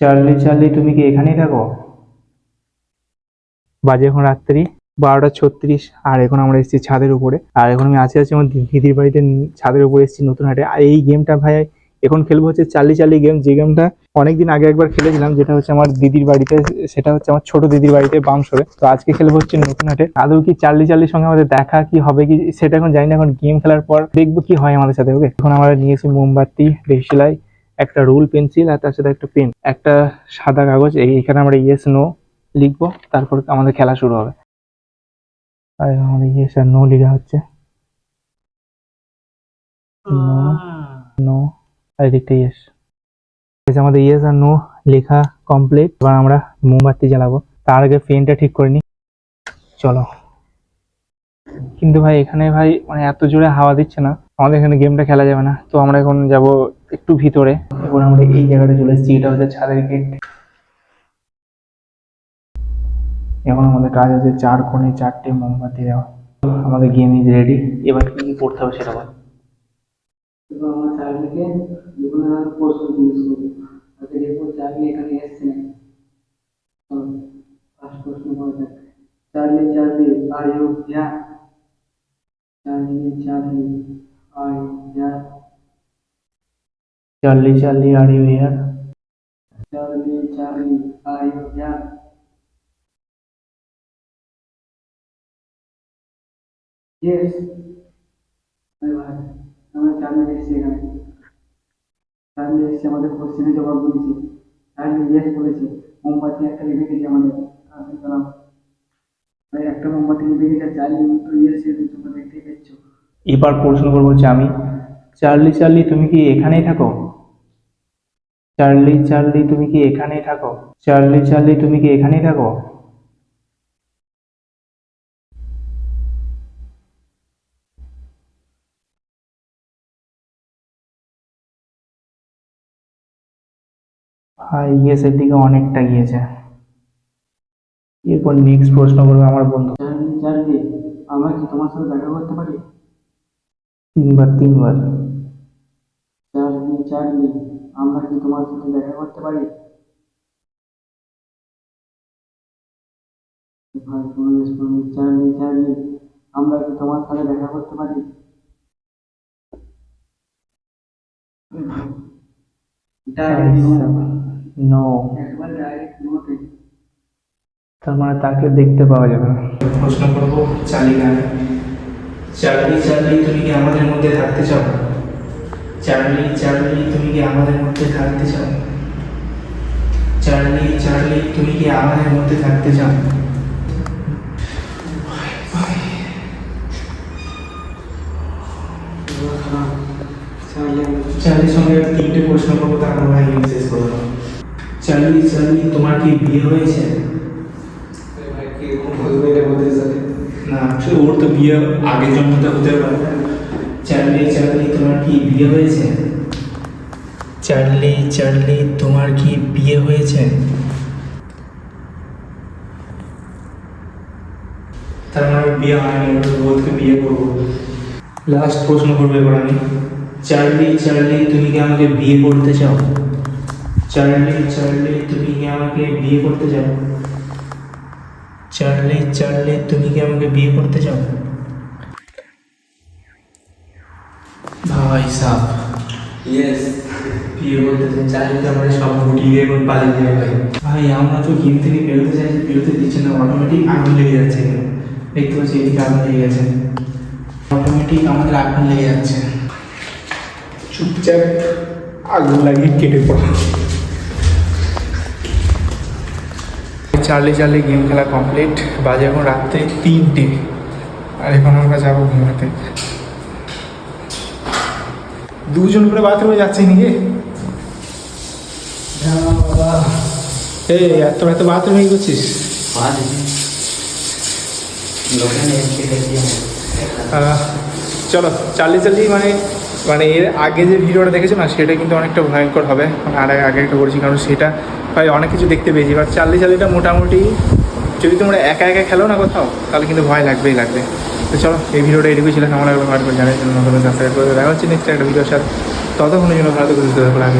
Charlie Charlie তুমি কি এখানেই থাকো? বাজে এখন রাত্রি, বারোটা ছত্রিশ, আর এখন আমরা এসেছি ছাদের উপরে। আর এখন আমি আছি আছি আমার দিদির বাড়িতে, ছাদের উপরে এসেছি নতুন হাটে। আর এই গেমটা ভাই এখন খেলব হচ্ছে চার্লি চার্লি গেম যে গেমটা অনেকদিন আগে একবার খেলেছিলাম যেটা হচ্ছে আমার দিদির বাড়িতে সেটা হচ্ছে আমার ছোট দিদির বাড়িতে বামসরে। তো আজকে খেলব হচ্ছে নতুন হাটে। আদৌ কি চার্লি চার্লির সঙ্গে আমাদের দেখা কি হবে কি সেটা এখন জানি না। এখন গেম খেলার পর দেখব কি হয় আমাদের সাথে ওকে এখন আমরা নিয়েছি মোমবাতি দেশলাই একটা রুল পেন্সিল আর তার সাথে একটা পেন একটা সাদা কাগজ। এই এখানে আমরা ইয়েস নো লিখব তারপর আমাদের খেলা শুরু হবে। আর আমাদের ইয়েস আর নো লেখা হচ্ছে। নো আর এদিকটা ইয়েস আমাদের ইয়েস আর নো লেখা কমপ্লিট এবার আমরা মোমবাতি জ্বালাবো। তার আগে পেনটা ঠিক করে নি। চলো। কিন্তু ভাই, এখানে ভাই মানে এত জোরে হাওয়া দিচ্ছে না। আমাদের এখানে গেমটা খেলা যাবে না। তো আমরা এখন যাব একটু ভিতরে। এখন আমরা এই জায়গাটা চলে এসেছি। এটা হচ্ছে ছাদের গেট এখন আমাদের কাজ হচ্ছে চার কোণে চারটে মোমবাতি দেওয়া। আমাদের গেম ইজ রেডি এবার কি কি করতে হবে সেটা বল। এবার আমরা চার্লিকে বিভিন্ন ধরনের প্রশ্ন জিজ্ঞেস করব আচ্ছা এরপর চার্লি এখানে এসছে নাকি ফার্স্ট প্রশ্ন করা যাক Charlie Charlie are you here Charlie Charlie are you here Charlie Charlie are you here Charlie Charlie আর আমরা চার্লি এসেছি এখানে। চার্লি এসেছে আমাদের কোশ্চেনের জবাব দিয়েছি। চার্লি ইয়েস বলেছে, মোমবাতি একটা লিখে গেছে আমাদের। তাড়াতাড়ি চালাও ভাই, একটা মোমবাতি লিখে গেছে চার্লি উত্তর ইয়েস তোমরা দেখতেই পাচ্ছ। এবার প্রশ্ন করব হচ্ছে আমি, চার্লি চার্লি, তুমি কি এখানেই থাকো? চার্লি চার্লি, তুমি কি এখানেই থাকো? চার্লি চার্লি, তুমি কি এখানেই থাকো? ভাই ইয়েসের দিকে অনেকটা গিয়েছে। এরপর নেক্সট প্রশ্ন করবে আমার বন্ধু। আমরা কি তোমার সাথে দেখা করতে পারি? তিনবার তিনবার। চার্লি চার্লি আমরা কি তোমার সাথে দেখা করতে পারি? ভাই কোনো রেসপন্স চার্লি চার্লি আমরা কি তোমার সাথে দেখা করতে পারি? নো একবার ডাইরেক্ট নোটে তার মানে তাকে দেখতে পাওয়া যাবে না। প্রশ্ন করব গান। চার্লি চার্লি তুমি কি আমাদের মধ্যে থাকতে চাও? চার্লি চার্লি তুমি কি আমাদের মধ্যে থাকতে চাও? চার্লি চার্লি তুমি কি আমাদের মধ্যে থাকতে চাও? চার্লি চার্লির সঙ্গে তিনটে প্রশ্ন করব তারপর ভাই গেম শেষ করব চার্লি চার্লি তোমার কি বিয়ে হয়েছে? না সে ওর তো বিয়ে আগের জন্মতে হতে পারে। চার্লি চার্লি তোমার কি বিয়ে হয়েছে? চার্লি চার্লি তোমার কি বিয়ে হয়েছে? তার মানে ওর বিয়ে হয়নি ওর বোধকে বিয়ে করব। লাস্ট প্রশ্ন করব এবার আমি। চার্লি চার্লি তুমি কি আমাকে বিয়ে করতে চাও? চার্লি চার্লি তুমি কি আমাকে বিয়ে করতে চাও? চার্লি চার্লি তুমি কি আমাকে বিয়ে করতে চাও? ভাই সাহ ইয়েস বিয়ে করতে চাই চার্লিকে আমরা সব দিয়ে এখন পালিয়ে যাবে ভাই। ভাই আমরা তো গেম থেকে বেরোতে চাইছি বেরোতে দিচ্ছে না অটোমেটিক আগুন লেগে যাচ্ছে। দেখতে পাচ্ছি এদিকে আগুন লেগে গেছে। অটোমেটিক আমাদের আগুন লেগে যাচ্ছে। চুপচাপ আগুন লাগিয়ে কেটে পড়া। চার্লি চার্লি গেম খেলা কমপ্লিট বাজে এখন রাত্রে তিনটে। আর এখন আমরা যাব ঘুমাতে। দুজন করে বাথরুমে যাচ্ছে নাকি? এই এত এত বাথরুমে করছিস? আহ, চলো চালিয়ে চালিয়ে মানে মানে এর আগে যে ভিডিওটা দেখেছ না, সেটা কিন্তু অনেকটা ভয়ঙ্কর হবে। মানে আর আগে একটা করেছি কারণ সেটা প্রায় অনেক কিছু দেখতে পেয়েছি। এবার চাল্লি চার্লিটা মোটামুটি, যদি তোমরা একা একা খেলো না কোথাও, তাহলে কিন্তু ভয় লাগবেই লাগবে। তো চলো, এই ভিডিওটা এটুকুই ছিল। কেমন লাগল করে জানাই। জন্য নতুন করে দেখা হচ্ছে নেক্সট একটা ভিডিওর সাথে। ততক্ষণের জন্য ভালো করে সুস্থ থাকো। আমি